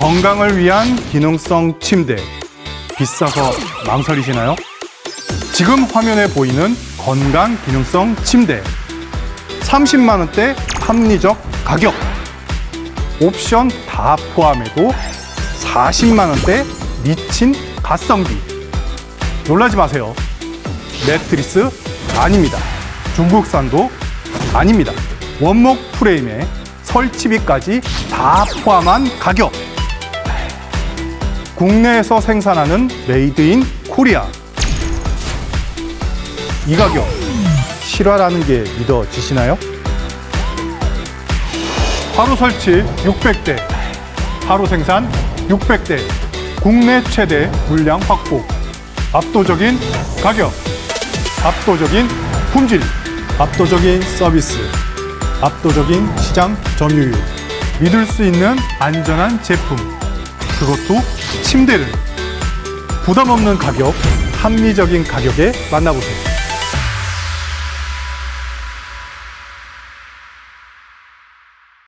건강을 위한 기능성 침대. 비싸서 망설이시나요? 지금 화면에 보이는 건강 기능성 침대. 30만 원대 합리적 가격. 옵션 다 포함해도 40만 원대 미친 가성비. 놀라지 마세요. 매트리스 아닙니다. 중국산도 아닙니다. 원목 프레임에 설치비까지 다 포함한 가격. 국내에서 생산하는 메이드 인 코리아. 이 가격 실화라는 게 믿어지시나요? 하루 설치 600대, 하루 생산 600대, 국내 최대 물량 확보, 압도적인 가격, 압도적인 품질, 압도적인 서비스, 압도적인 시장 점유율, 믿을 수 있는 안전한 제품, 그것도 침대를 부담 없는 가격, 합리적인 가격에 만나보세요.